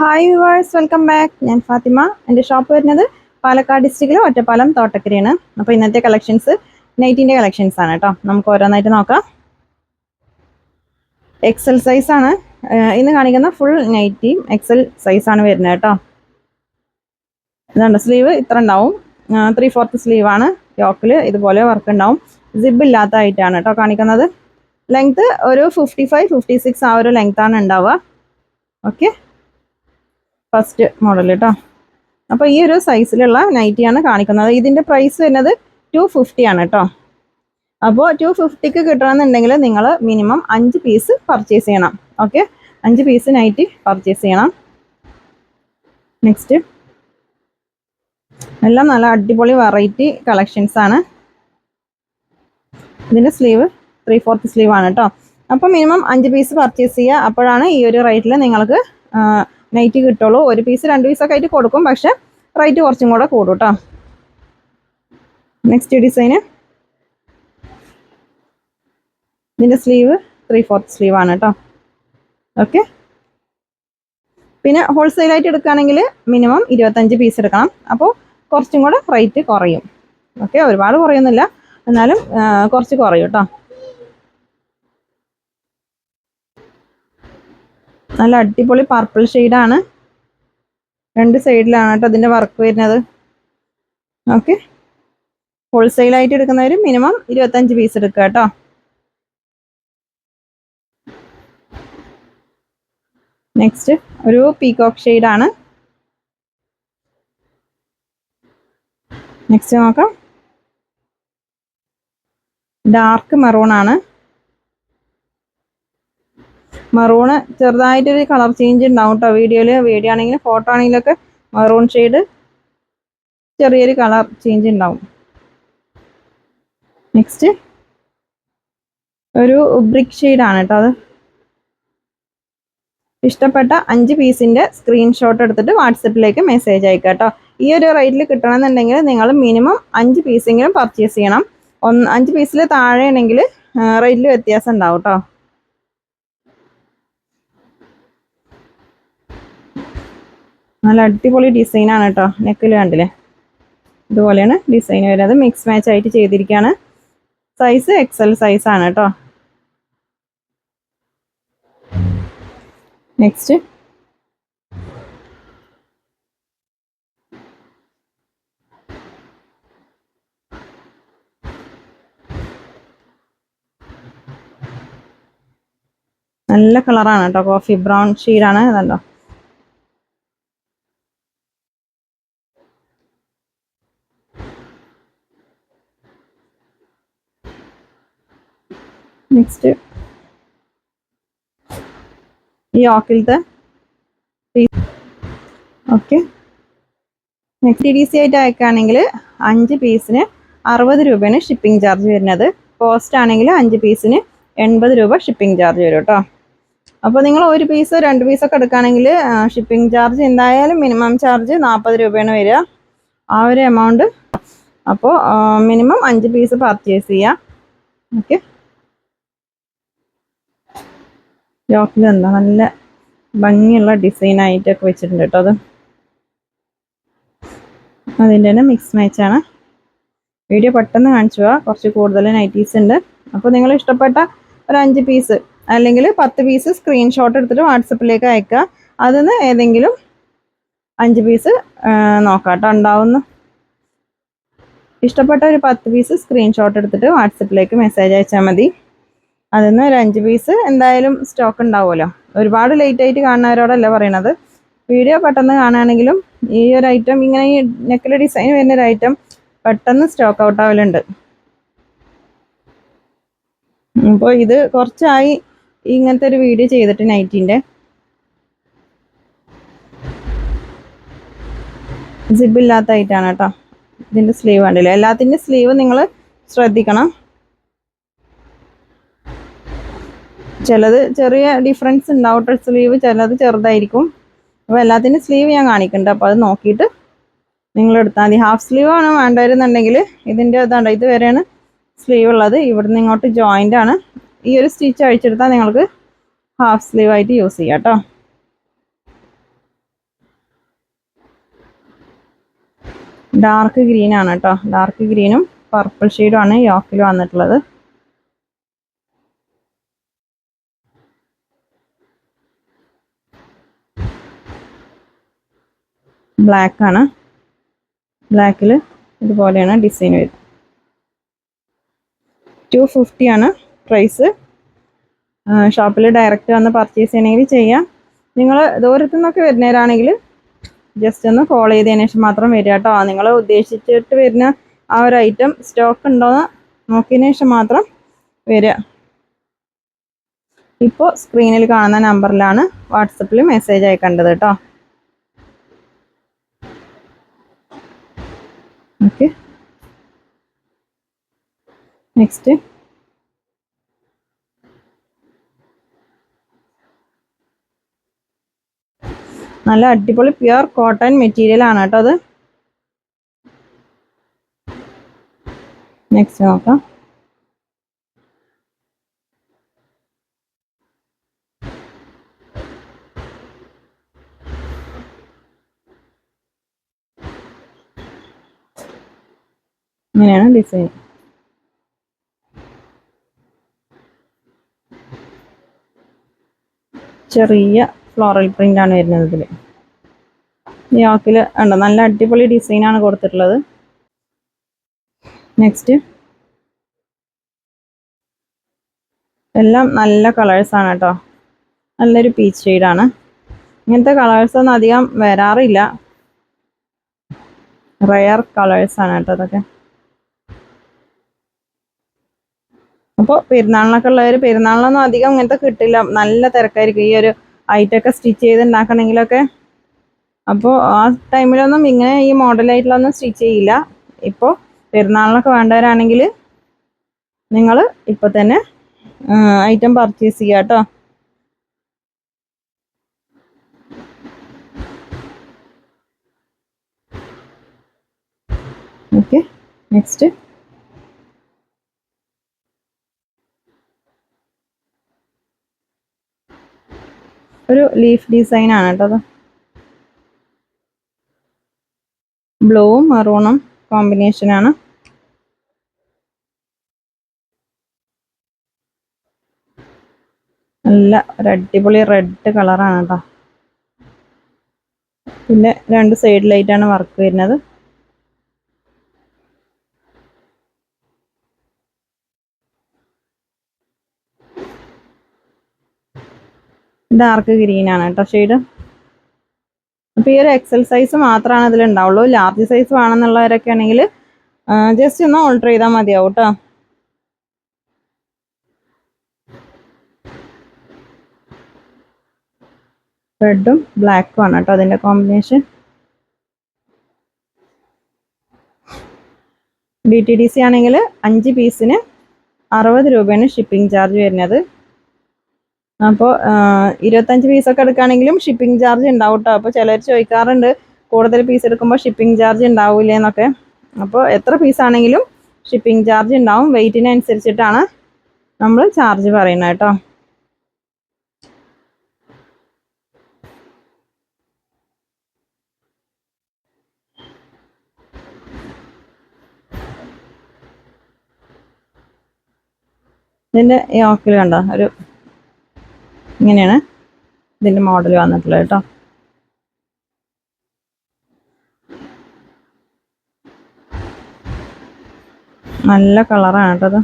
Hi viewers welcome back ഞാൻ ഫാത്തിമ. എന്റെ shop വരുന്നത് പാലക്കാട് ഡിസ്ട്രിക്റ്റിലെ ഒറ്റപ്പാലം തോട്ടക്കരയാണ്. അപ്പോൾ ഇന്നത്തെ കളക്ഷൻസ് നൈറ്റിന്റെ കളക്ഷൻസ് ആണ് കേട്ടോ നമുക്ക് ഓരോന്നായിട്ട് നോക്കാം. എക്സൽ സൈസ് ആണ്. ഏഹ് ഇന്ന് കാണിക്കുന്ന ഫുൾ നൈറ്റി എക്സൽ സൈസ് ആണ് വരുന്നത് കേട്ടോ ഇതുണ്ട് സ്ലീവ് ഇത്ര ഉണ്ടാവും. ത്രീ ഫോർത്ത് സ്ലീവ് ആണ്. യോക്കിൽ ഇതുപോലെ വർക്ക് ഉണ്ടാവും. സിബ് ഇല്ലാത്തതായിട്ടാണ് കേട്ടോ കാണിക്കുന്നത്. ലെങ്ത് ഒരു ഫിഫ്റ്റി ഫൈവ് ഫിഫ്റ്റി സിക്സ് ആ ഒരു ലെങ്ത്താണ് ഉണ്ടാവുക. ഓക്കെ ഫസ്റ്റ് മോഡൽ കേട്ടോ. അപ്പോൾ ഈ ഒരു സൈസിലുള്ള നൈറ്റിയാണ് കാണിക്കുന്നത്. ഇതിന്റെ പ്രൈസ് വരുന്നത് ടു ആണ് കേട്ടോ. അപ്പോൾ ടു ഫിഫ്റ്റിക്ക് കിട്ടണമെന്നുണ്ടെങ്കിൽ നിങ്ങൾ മിനിമം അഞ്ച് പീസ് പർച്ചേസ് ചെയ്യണം. ഓക്കെ അഞ്ച് പീസ് നൈറ്റി പർച്ചേസ് ചെയ്യണം. നെക്സ്റ്റ് എല്ലാം നല്ല അടിപൊളി വെറൈറ്റി കളക്ഷൻസ് ആണ്. ഇതിന്റെ സ്ലീവ് ത്രീ ഫോർത്ത് സ്ലീവ് ആണ് കേട്ടോ. അപ്പോൾ മിനിമം അഞ്ച് പീസ് പർച്ചേസ് ചെയ്യുക. അപ്പോഴാണ് ഈ ഒരു റേറ്റിൽ നിങ്ങൾക്ക് നൈറ്റ് കിട്ടുള്ളൂ. ഒരു പീസ് രണ്ട് പീസൊക്കെ ആയിട്ട് കൊടുക്കും. പക്ഷെ റേറ്റ് കുറച്ചും കൂടെ കൂടും കേട്ടോ നെക്സ്റ്റ് ഡിസൈന് ഇതിന്റെ സ്ലീവ് ത്രീ ഫോർത്ത് സ്ലീവ് ആണ് കേട്ടോ ഓക്കെ പിന്നെ ഹോൾസെയിലായിട്ട് എടുക്കുകയാണെങ്കിൽ മിനിമം ഇരുപത്തഞ്ച് പീസ് എടുക്കണം. അപ്പോൾ കുറച്ചും കൂടെ റേറ്റ് കുറയും. ഓക്കെ ഒരുപാട് കുറയുന്നില്ല എന്നാലും കുറച്ച് കുറയും കേട്ടോ നല്ല അടിപൊളി പർപ്പിൾ ഷെയ്ഡാണ് രണ്ട് സൈഡിലാണ് കേട്ടോ അതിന്റെ വർക്ക് വരുന്നത്. ഓക്കെ ഹോൾസെയിലായിട്ട് എടുക്കുന്നവർ മിനിമം ഇരുപത്തഞ്ച് പീസ് എടുക്കുക കേട്ടോ. നെക്സ്റ്റ് ഒരു പീകോക്ക് ഷെയ്ഡാണ് നെക്സ്റ്റ് നോക്കാം. ഡാർക്ക് മെറൂൺ ആണ്. മെറൂണ് ചെറുതായിട്ടൊരു കളർ ചേഞ്ച് ഉണ്ടാവും കേട്ടോ വീഡിയോയിൽ വീഡിയോ ആണെങ്കിലും ഫോട്ടോ ആണെങ്കിലൊക്കെ മറൂൺ ഷെയ്ഡ് ചെറിയൊരു കളർ ചേഞ്ച് ഉണ്ടാവും. നെക്സ്റ്റ് ഒരു ബ്രിക്ക് ഷെയ്ഡാണ് കേട്ടോ അത്. ഇഷ്ടപ്പെട്ട അഞ്ച് പീസിന്റെ സ്ക്രീൻഷോട്ട് എടുത്തിട്ട് വാട്സപ്പിലേക്ക് മെസ്സേജ് അയക്കുക കേട്ടോ ഈ ഒരു റേറ്റിൽ കിട്ടണമെന്നുണ്ടെങ്കിൽ നിങ്ങൾ മിനിമം അഞ്ച് പീസെങ്കിലും പർച്ചേസ് ചെയ്യണം. ഒന്ന് അഞ്ച് പീസിൽ താഴെയാണെങ്കിൽ റേറ്റിൽ വ്യത്യാസം ഉണ്ടാവും കേട്ടോ നല്ല അടിപൊളി ഡിസൈനാണ് കേട്ടോ നെക്കിൽ കണ്ടില്ലേ? ഇതുപോലെയാണ് ഡിസൈൻ വരുന്നത്. മിക്സ് മാച്ച് ആയിട്ട് ചെയ്തിരിക്കുകയാണ് സൈസ് എക്സൽ സൈസ് ആണ് കേട്ടോ നെക്സ്റ്റ് നല്ല കളറാണ് കേട്ടോ കോഫി ബ്രൗൺ ഷീഡാണ് അതുണ്ടോ നെക്സ്റ്റ് ഈ ഓക്കിലത്തെ ഓക്കെ നെക്സ്റ്റ് ഡി സി ആയിട്ട് അയക്കുകയാണെങ്കിൽ അഞ്ച് പീസിന് അറുപത് രൂപയാണ് ഷിപ്പിംഗ് ചാർജ് വരുന്നത്. കോസ്റ്റ് ആണെങ്കിൽ അഞ്ച് പീസിന് എൺപത് രൂപ ഷിപ്പിംഗ് ചാർജ് വരും കേട്ടോ. അപ്പോൾ നിങ്ങൾ ഒരു പീസ് രണ്ട് പീസൊക്കെ എടുക്കുകയാണെങ്കിൽ ഷിപ്പിംഗ് ചാർജ് എന്തായാലും മിനിമം ചാർജ് നാൽപ്പത് രൂപയാണ് വരിക. ആ ഒരു എമൗണ്ട് അപ്പോൾ മിനിമം അഞ്ച് പീസ് പർച്ചേസ് ചെയ്യാം. ഓക്കെ യോക്കിൽ എന്താ നല്ല ഭംഗിയുള്ള ഡിസൈൻ ആയിട്ടൊക്കെ വെച്ചിട്ടുണ്ട് കേട്ടോ അത്. അതിന്റെ തന്നെ മിക്സ് മാച്ചാണ് വീഡിയോ പെട്ടെന്ന് കാണിച്ചു പോവാ കുറച്ച് കൂടുതൽ നൈറ്റീസ് ഉണ്ട്. അപ്പോൾ നിങ്ങൾ ഇഷ്ടപ്പെട്ട ഒരു അഞ്ച് പീസ് അല്ലെങ്കിൽ പത്ത് പീസ് സ്ക്രീൻഷോട്ട് എടുത്തിട്ട് വാട്സപ്പിലേക്ക് അയക്കുക. അതിൽ നിന്ന് ഏതെങ്കിലും അഞ്ച് പീസ് നോക്കാട്ടോ കേട്ടോ ഉണ്ടാവുന്ന. ഇഷ്ടപ്പെട്ട ഒരു പത്ത് പീസ് സ്ക്രീൻഷോട്ട് എടുത്തിട്ട് വാട്സപ്പിലേക്ക് മെസ്സേജ് അയച്ചാൽ മതി. അതിൽ നിന്ന് ഒരു അഞ്ച് പീസ് എന്തായാലും സ്റ്റോക്ക് ഉണ്ടാവുമല്ലോ. ഒരുപാട് ലേറ്റ് ആയിട്ട് കാണുന്നവരോടല്ല പറയണത്. വീഡിയോ പെട്ടെന്ന് കാണുകയാണെങ്കിലും ഈ ഒരു ഐറ്റം ഇങ്ങനെ ഈ നെക്കിൽ ഡിസൈൻ വരുന്ന ഒരു ഐറ്റം പെട്ടെന്ന് സ്റ്റോക്ക് ഔട്ട് ആവലുണ്ട്. അപ്പോൾ ഇത് കുറച്ചായി ഇങ്ങനത്തെ ഒരു വീഡിയോ ചെയ്തിട്ട് നൈറ്റിന്റെ ഐറ്റാണ് കേട്ടോ. ഇതിന്റെ സ്ലീവ് കണ്ടില്ലേ? എല്ലാത്തിന്റെ സ്ലീവ് നിങ്ങൾ ശ്രദ്ധിക്കണം. ചിലത് ചെറിയ ഡിഫറൻസ് ഉണ്ടാവും ഔട്ടർ സ്ലീവ് ചിലത് ചെറുതായിരിക്കും. അപ്പോൾ എല്ലാത്തിന്റെ സ്ലീവ് ഞാൻ കാണിക്കുന്നുണ്ട് അപ്പോൾ അത് നോക്കിയിട്ട് നിങ്ങൾ എടുത്താൽ മതി. ഹാഫ് സ്ലീവ് ആണ് വേണ്ടവരുന്നുണ്ടെങ്കിൽ ഇതിന്റെ ഇതാണ്ട് ഇത് വരെയാണ് സ്ലീവ് ഉള്ളത്. ഇവിടുന്ന് ഇങ്ങോട്ട് ജോയിന്റ് ആണ്. ഈ ഒരു സ്റ്റിച്ച് അഴിച്ചെടുത്താൽ നിങ്ങൾക്ക് ഹാഫ് സ്ലീവ് ആയിട്ട് യൂസ് ചെയ്യാം കേട്ടോ ഡാർക്ക് ഗ്രീൻ ആണ് കേട്ടോ ഡാർക്ക് ഗ്രീനും പർപ്പിൾ ഷെയ്ഡും ആണ് യോക്കിൽ വന്നിട്ടുള്ളത്. ബ്ലാക്ക് ആണ്. ബ്ലാക്കിൽ ഇതുപോലെയാണ് ഡിസൈൻ വരുന്നത്. ടു ഫിഫ്റ്റി ആണ് പ്രൈസ് ഷോപ്പിൽ ഡയറക്റ്റ് വന്ന് പർച്ചേസ് ചെയ്യണമെങ്കിൽ ചെയ്യാം. നിങ്ങൾ ദൂരത്തു നിന്നൊക്കെ വരുന്നവരാണെങ്കിൽ ജസ്റ്റ് ഒന്ന് കോൾ ചെയ്തതിന് ശേഷം മാത്രം വരിക കേട്ടോ. നിങ്ങൾ ഉദ്ദേശിച്ചിട്ട് വരുന്ന ആ ഒരു ഐറ്റം സ്റ്റോക്ക് ഉണ്ടോയെന്ന് നോക്കിയതിന് ശേഷം മാത്രം വരിക. ഇപ്പോൾ സ്ക്രീനിൽ കാണുന്ന നമ്പറിലാണ് വാട്സപ്പിൽ മെസ്സേജ് അയക്കേണ്ടത് കേട്ടോ. ഓക്കെ നെക്സ്റ്റ് നല്ല അടിപൊളി പ്യുർ കോട്ടൺ മെറ്റീരിയൽ ആണ് കേട്ടോ അത്. നെക്സ്റ്റ് നോക്കാം. ഇങ്ങനെയാണ് ഡിസൈൻ ചെറിയ ഫ്ലോറൽ പ്രിന്റ് ആണ് വരുന്നത് ഇതിൽ യോക്കിൽ ഉണ്ട് നല്ല അടിപൊളി ഡിസൈൻ ആണ് കൊടുത്തിട്ടുള്ളത്. നെക്സ്റ്റ് എല്ലാം നല്ല കളേഴ്സ് ആണ് കേട്ടോ. നല്ലൊരു പീച്ച് ഷെയ്ഡാണ് ഇങ്ങനത്തെ കളേഴ്സ് ഒന്നും അധികം വരാറില്ല. റയർ കളേഴ്സ് ആണ് കേട്ടോ അതൊക്കെ. അപ്പോൾ പെരുന്നാളിനൊക്കെ ഉള്ളവർ പെരുന്നാളിനൊന്നും അധികം ഇങ്ങനത്തെ കിട്ടില്ല. നല്ല തിരക്കായിരിക്കും. ഈ ഒരു ഐറ്റൊക്കെ സ്റ്റിച്ച് ചെയ്ത് ഉണ്ടാക്കണമെങ്കിലൊക്കെ അപ്പോൾ ആ ടൈമിലൊന്നും ഇങ്ങനെ ഈ മോഡലായിട്ടുള്ളൊന്നും സ്റ്റിച്ച് ചെയ്യില്ല. ഇപ്പോൾ പെരുന്നാളിനൊക്കെ വേണ്ടവരാണെങ്കിൽ നിങ്ങൾ ഇപ്പോൾ തന്നെ ഐറ്റം പർച്ചേസ് ചെയ്യുക കേട്ടോ ഓക്കെ നെക്സ്റ്റ് ഒരു ലീഫ് ഡിസൈൻ ആണ് കേട്ടോ അത്. ബ്ലൂവും മെറൂണും കോമ്പിനേഷൻ ആണ്. നല്ല ഒരു അടിപൊളി റെഡ് കളറാണ് കേട്ടോ. പിന്നെ രണ്ട് സൈഡിലായിട്ടാണ് വർക്ക് വരുന്നത്. ഡാർക്ക് ഗ്രീൻ ആണ് കേട്ടോ ഷെയ്ഡ് അപ്പോൾ ഈ ഒരു എക്സൽ സൈസ് മാത്രമാണ് ഇതിൽ ഉണ്ടാവുള്ളൂ ലാർജ് സൈസ് വേണമെന്നുള്ളവരൊക്കെ ആണെങ്കിൽ ജസ്റ്റ് ഒന്ന് ഓൾട്ടർ ചെയ്താൽ മതിയാവും കേട്ടോ റെഡും ബ്ലാക്കും ആണ് കേട്ടോ അതിന്റെ combination D T D C ആണെങ്കിൽ അഞ്ച് പീസിന് അറുപത് രൂപയാണ് ഷിപ്പിംഗ് ചാർജ് വരുന്നത്. അപ്പോൾ ഇരുപത്തഞ്ച് പീസൊക്കെ എടുക്കുകയാണെങ്കിലും ഷിപ്പിംഗ് ചാർജ് ഉണ്ടാവും കേട്ടോ അപ്പോൾ ചിലർ ചോദിക്കാറുണ്ട് കൂടുതൽ പീസ് എടുക്കുമ്പോൾ ഷിപ്പിംഗ് ചാർജ് ഉണ്ടാവില്ല എന്നൊക്കെ. അപ്പോൾ എത്ര പീസാണെങ്കിലും ഷിപ്പിംഗ് ചാർജ് ഉണ്ടാവും. വെയിറ്റിനനുസരിച്ചിട്ടാണ് നമ്മൾ ചാർജ് പറയുന്നത് കേട്ടോ ഇതിന്റെ ഈ ഓക്കിൽ കണ്ടോ? ഒരു ഇങ്ങനെയാണ് ഇതിന്റെ മോഡൽ വന്നിട്ടുള്ളത് കേട്ടോ. നല്ല കളറാണ് കേട്ടത്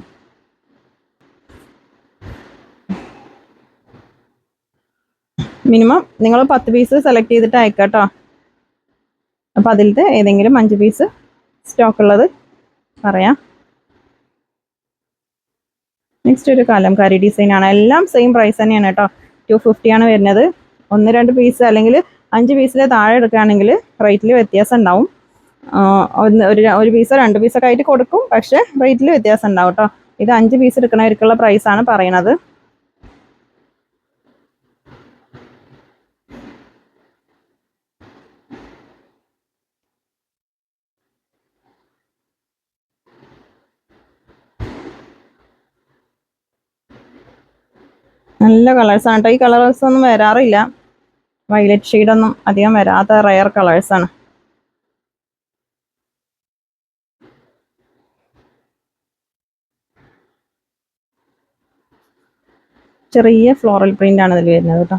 മിനിമം നിങ്ങൾ പത്ത് പീസ് സെലക്ട് ചെയ്തിട്ട് അയക്കാം കേട്ടോ. അപ്പം അതിലത്തെ ഏതെങ്കിലും അഞ്ച് പീസ് സ്റ്റോക്ക് ഉള്ളത് പറയാം. നെക്സ്റ്റ് ഒരു കലംകാരി ഡിസൈനാണ് എല്ലാം സെയിം പ്രൈസ് തന്നെയാണ് കേട്ടോ. ടു ഫിഫ്റ്റി ആണ് വരുന്നത്. ഒന്ന് രണ്ട് പീസ് അല്ലെങ്കിൽ അഞ്ച് പീസിലെ താഴെ എടുക്കുകയാണെങ്കിൽ റേറ്റിൽ വ്യത്യാസം ഉണ്ടാവും. ഒന്ന് ഒരു ഒരു പീസോ രണ്ട് പീസൊക്കെ ആയിട്ട് കൊടുക്കും. പക്ഷേ റേറ്റിൽ വ്യത്യാസം ഉണ്ടാവും കേട്ടോ ഇത് അഞ്ച് പീസ് എടുക്കണവർക്കുള്ള പ്രൈസാണ് പറയണത് നല്ല കളേഴ്സാണ് കേട്ടോ ഈ കളേഴ്സ് ഒന്നും വരാറില്ല. വൈലറ്റ് ഷെയ്ഡൊന്നും അധികം വരാത്ത റയർ കളേഴ്സാണ് ചെറിയ ഫ്ലോറൽ പ്രിന്റ് ആണ് ഇതിൽ വരുന്നത് കേട്ടോ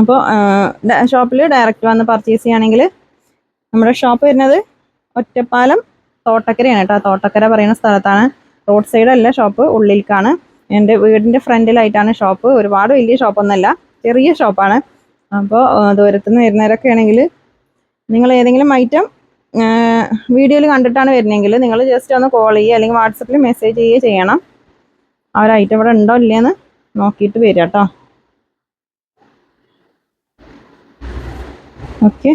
അപ്പോൾ ഷോപ്പിൽ ഡയറക്റ്റ് വന്ന് പർച്ചേസ് ചെയ്യുകയാണെങ്കിൽ നമ്മുടെ ഷോപ്പ് വരുന്നത് ഒറ്റപ്പാലം തോട്ടക്കരയാണ് കേട്ടോ. തോട്ടക്കര പറയുന്ന സ്ഥലത്താണ്. റോഡ് സൈഡല്ല ഷോപ്പ് ഉള്ളിലേക്കാണ് എന്റെ വീടിന്റെ ഫ്രണ്ടിലായിട്ടാണ് ഷോപ്പ് ഒരുപാട് വലിയ ഷോപ്പൊന്നുമല്ല ചെറിയ ഷോപ്പാണ് അപ്പോൾ ദൂരത്തു നിന്ന് വരുന്നവരൊക്കെ ആണെങ്കിൽ നിങ്ങൾ ഏതെങ്കിലും ഐറ്റം വീഡിയോയിൽ കണ്ടിട്ടാണ് വരുന്നതെങ്കിൽ നിങ്ങൾ ജസ്റ്റ് ഒന്ന് കോൾ ചെയ്യുക അല്ലെങ്കിൽ വാട്സപ്പിൽ മെസ്സേജ് ചെയ്യുക ചെയ്യണം. ആ ഒരു ഐറ്റം ഇവിടെ ഉണ്ടോ ഇല്ലയെന്ന് നോക്കിയിട്ട് വരിക കേട്ടോ. ഓക്കെ.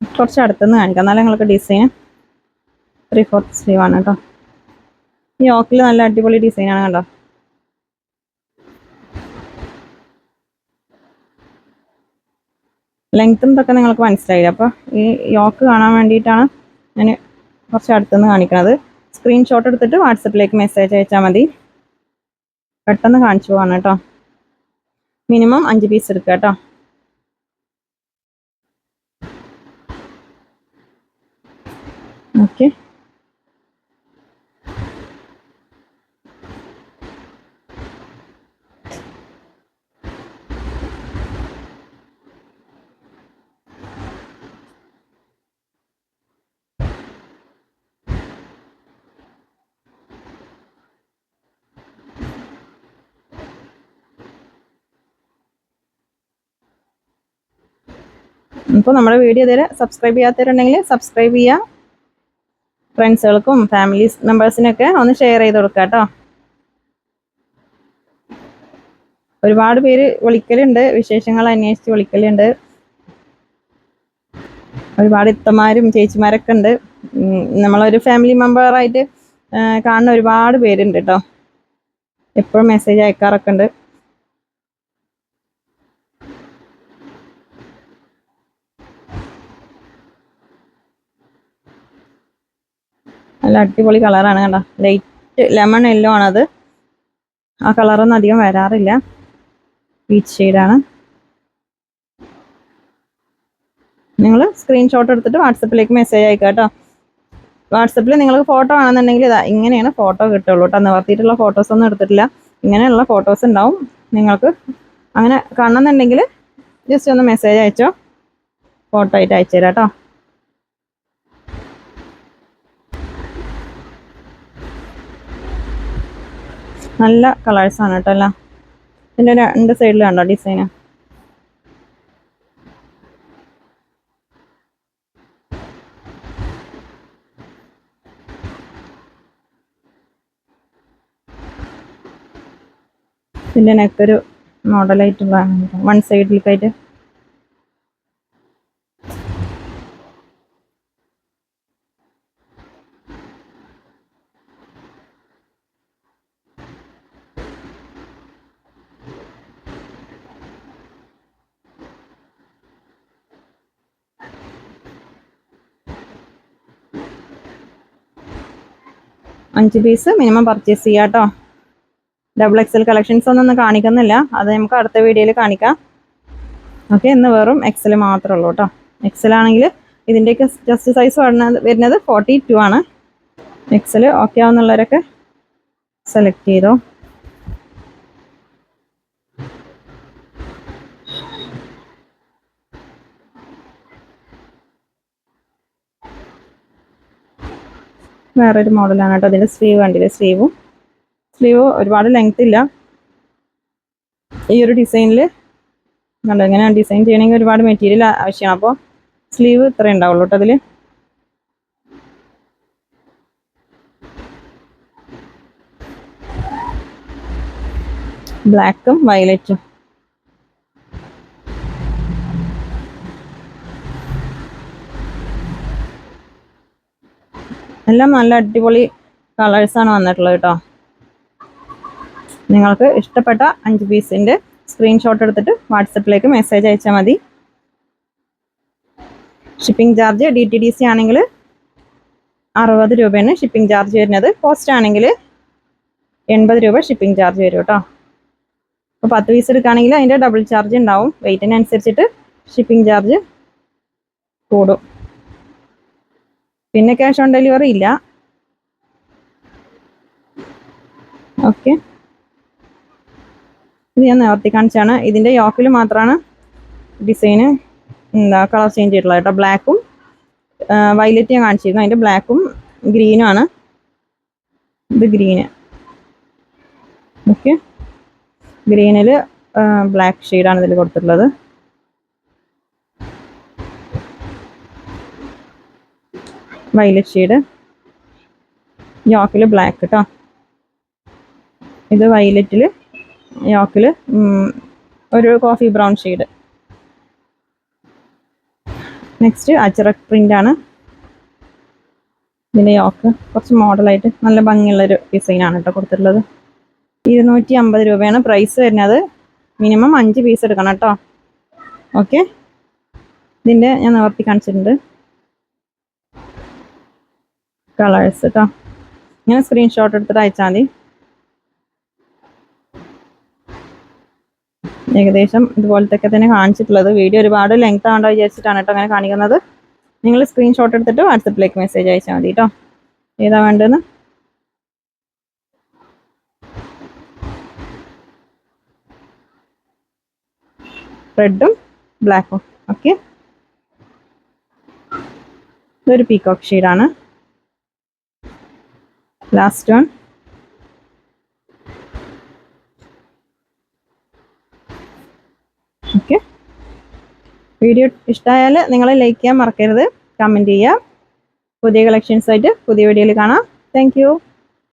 കുറച്ച് അടുത്തുനിന്ന് കാണിക്കാം. എന്നാലും നിങ്ങൾക്ക് ഡിസൈൻ ത്രീ ഫോർത്ത് സ്ലീവാണ് കേട്ടോ ഈ ഓക്കിൽ നല്ല അടിപൊളി ഡിസൈനാണ് കണ്ടോ? ലെങ്ത്തും ഇതൊക്കെ നിങ്ങൾക്ക് മനസ്സിലായില്ല? അപ്പോൾ ഈ യോക്ക് കാണാൻ വേണ്ടിയിട്ടാണ് ഞാൻ കുറച്ച് അടുത്തുനിന്ന് കാണിക്കുന്നത് സ്ക്രീൻഷോട്ട് എടുത്തിട്ട് വാട്സപ്പിലേക്ക് മെസ്സേജ് അയച്ചാൽ മതി. പെട്ടെന്ന് കാണിച്ചു പോകാണ് കേട്ടോ. മിനിമം അഞ്ച് പീസ് എടുക്കുക കേട്ടോ. ഓക്കെ അപ്പോൾ നമ്മുടെ വീഡിയോ ഇതുവരെ സബ്സ്ക്രൈബ് ചെയ്യാത്തവരുണ്ടെങ്കിൽ സബ്സ്ക്രൈബ് ചെയ്യുക ഫ്രണ്ട്സുകൾക്കും ഫാമിലി മെമ്പേഴ്സിനൊക്കെ ഒന്ന് ഷെയർ ചെയ്ത് കൊടുക്കുക കേട്ടോ ഒരുപാട് പേര് വിളിക്കലുണ്ട് വിശേഷങ്ങൾ അന്വേഷിച്ച് വിളിക്കലുണ്ട്. ഒരുപാട് ഇത്തമാരും ചേച്ചിമാരൊക്കെ ഉണ്ട്. നമ്മളൊരു ഫാമിലി മെമ്പറായിട്ട് കാണുന്ന ഒരുപാട് പേരുണ്ട് കേട്ടോ എപ്പോഴും മെസ്സേജ് അയക്കാറൊക്കെ ഉണ്ട്. നല്ല അടിപൊളി കളറാണ് കണ്ട. ലൈറ്റ് ലെമൺ യെല്ലോ ആണത്. ആ കളറൊന്നും അധികം വരാറില്ല. പീച്ച് ഷെയ്ഡാണ് നിങ്ങൾ സ്ക്രീൻഷോട്ട് എടുത്തിട്ട് വാട്സപ്പിലേക്ക് മെസ്സേജ് അയക്കുക കേട്ടോ. വാട്സപ്പിൽ നിങ്ങൾക്ക് ഫോട്ടോ ആണെന്നുണ്ടെങ്കിൽ ഇതാ ഇങ്ങനെയാണ് ഫോട്ടോ കിട്ടുള്ളൂ കേട്ടോ. നിവർത്തിയിട്ടുള്ള ഫോട്ടോസ് ഒന്നും എടുത്തിട്ടില്ല. ഇങ്ങനെയുള്ള ഫോട്ടോസ് ഉണ്ടാവും. നിങ്ങൾക്ക് അങ്ങനെ കാണണമെന്നുണ്ടെങ്കിൽ ജസ്റ്റ് ഒന്ന് മെസ്സേജ് അയച്ചോ. ഫോട്ടോ ആയിട്ട് അയച്ചു തരാം കേട്ടോ. നല്ല കളേഴ്സാണ് കേട്ടോ അല്ല ഇതിന്റെ രണ്ട് സൈഡിൽ കണ്ടോ ഡിസൈന് ഇതിന്റെ നെക്കൊരു മോഡലായിട്ടുള്ള വൺ സൈഡിലേക്കായിട്ട് അഞ്ച് പീസ് മിനിമം പർച്ചേസ് ചെയ്യാം കേട്ടോ. ഡബിൾ എക്സൽ കളക്ഷൻസ് ഒന്നും കാണിക്കുന്നില്ല. അത് നമുക്ക് അടുത്ത വീഡിയോയിൽ കാണിക്കാം. ഓക്കെ ഇന്ന് വെറും എക്സൽ മാത്രമേ ഉള്ളൂ കേട്ടോ. എക്സൽ ആണെങ്കിൽ ഇതിന്റെയൊക്കെ ജസ്റ്റ് സൈസ് വരുന്നത് വരുന്നത് ഫോർട്ടി ടു ആണ്. എക്സൽ ഓക്കെ ആവുന്നുള്ളവരൊക്കെ സെലക്ട് ചെയ്തോ. വേറൊരു മോഡലാണ് കേട്ടോ. അതിന്റെ സ്ലീവ് കണ്ടില്ലേ? സ്ലീവും. സ്ലീവ് ഒരുപാട് ലെങ്ത് ഇല്ല. ഈ ഒരു ഡിസൈനിൽ കണ്ടോ? ഇങ്ങനെ ഡിസൈൻ ചെയ്യണമെങ്കിൽ ഒരുപാട് മെറ്റീരിയൽ ആവശ്യമാണ്. അപ്പോൾ സ്ലീവ് ഇത്രേ ഉണ്ടാവുള്ളൂ കേട്ടോ അതിൽ ബ്ലാക്കും വയലറ്റും എല്ലാം നല്ല അടിപൊളി കളേഴ്സാണ് വന്നിട്ടുള്ളത് കേട്ടോ നിങ്ങൾക്ക് ഇഷ്ടപ്പെട്ട അഞ്ച് പീസിന്റെ സ്ക്രീൻഷോട്ട് എടുത്തിട്ട് വാട്സപ്പിലേക്ക് മെസ്സേജ് അയച്ചാൽ മതി. Shipping charge D T D C ആണെങ്കിൽ അറുപത് രൂപയാണ് ഷിപ്പിംഗ് ചാർജ് വരുന്നത്. പോസ്റ്റ് ആണെങ്കിൽ എൺപത് രൂപ ഷിപ്പിംഗ് ചാർജ് വരും കേട്ടോ അപ്പോൾ പത്ത് പീസ് എടുക്കുകയാണെങ്കിൽ അതിന്റെ ഡബിൾ ചാർജ് ഉണ്ടാവും. വെയിറ്റിനനുസരിച്ചിട്ട് ഷിപ്പിംഗ് ചാർജ് കൂടും. പിന്നെ ക്യാഷ് ഓൺ ഡെലിവറി ഇല്ല. ഓക്കെ ഇത് ഞാൻ നിവർത്തി കാണിച്ചാണ് ഇതിന്റെ യോക്കിൽ മാത്രമാണ് ഡിസൈന് എന്താ കളർ ചേഞ്ച് ചെയ്തിട്ടുള്ളത് കേട്ടോ. ബ്ലാക്കും വയലറ്റ് ഞാൻ കാണിച്ചിരുന്നു. അതിന്റെ ബ്ലാക്കും ഗ്രീനും ആണ്. ഇത് ഗ്രീന് ഓക്കെ ഗ്രീനിൽ ബ്ലാക്ക് ഷെയ്ഡാണ് ഇതിൽ കൊടുത്തിട്ടുള്ളത്. വയലറ്റ് ഷെയ്ഡ് യോക്കിൽ ബ്ലാക്ക് കേട്ടോ ഇത് വൈലറ്റിൽ യോക്കിൽ ഒരു കോഫി ബ്രൗൺ ഷെയ്ഡ് നെക്സ്റ്റ് അച്ചറക് പ്രിന്റ് ആണ്. ഇതിന്റെ യോക്ക് കുറച്ച് മോഡലായിട്ട് നല്ല ഭംഗിയുള്ളൊരു ഡിസൈനാണ് കേട്ടോ കൊടുത്തിട്ടുള്ളത്. ഇരുന്നൂറ്റി അമ്പത് രൂപയാണ് പ്രൈസ് വരുന്നത്. മിനിമം അഞ്ച് പീസ് എടുക്കണം കേട്ടോ ഓക്കെ ഇതിന്റെ ഞാൻ നിവർത്തി കാണിച്ചിട്ടുണ്ട്. കളേഴ്സ് കേട്ടോ ഇങ്ങനെ സ്ക്രീൻഷോട്ട് എടുത്തിട്ട് അയച്ചാൽ മതി ഏകദേശം ഇതുപോലത്തെ തന്നെ കാണിച്ചിട്ടുള്ളത്. വീഡിയോ ഒരുപാട് ലെങ്ത് ആണ്ടോ വിചാരിച്ചിട്ടാണ് കേട്ടോ അങ്ങനെ കാണിക്കുന്നത്. നിങ്ങൾ സ്ക്രീൻഷോട്ട് എടുത്തിട്ട് വാട്സപ്പിലേക്ക് മെസ്സേജ് അയച്ചാൽ മതി കേട്ടോ ഏതാ വേണ്ടതെന്ന്? റെഡും ബ്ലാക്കും. ഓക്കെ. ഇതൊരു പീകോക്ക് ഷെയ്ഡാണ് ലാസ്റ്റ് വൺ ഓക്കെ വീഡിയോ ഇഷ്ടമായാൽ നിങ്ങൾ ലൈക്ക് ചെയ്യാൻ മറക്കരുത്. കമന്റ് ചെയ്യുക പുതിയ കളക്ഷൻസ് ആയിട്ട് പുതിയ വീഡിയോയിൽ കാണാം. താങ്ക്